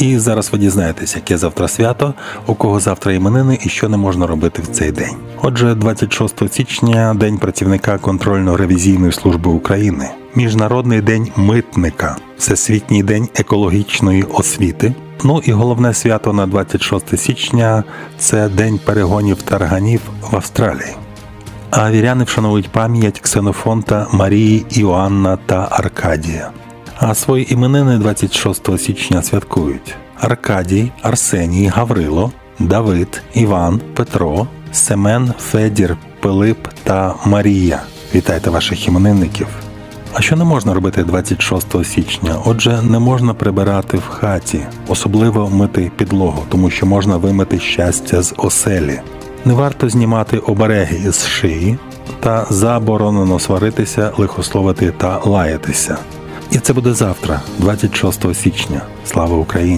І зараз ви дізнаєтесь, яке завтра свято, у кого завтра іменини і що не можна робити в цей день. Отже, 26 січня день працівника контрольно-ревізійної служби України, Міжнародний день митника, Всесвітній день екологічної освіти. Ну і головне свято на 26 січня це день перегонів тарганів в Австралії. А віряни вшановують пам'ять Ксенофонта Марії, Іоанна та Аркадія. А свої іменини 26 січня святкують Аркадій, Арсеній, Гаврило, Давид, Іван, Петро, Семен, Федір, Пилип та Марія. Вітайте ваших іменинників! А що не можна робити 26 січня? Отже, не можна прибирати в хаті, особливо мити підлогу, тому що можна вимити щастя з оселі. Не варто знімати обереги із шиї та заборонено сваритися, лихословити та лаятися. І це буде завтра, 26 січня. Слава Україні!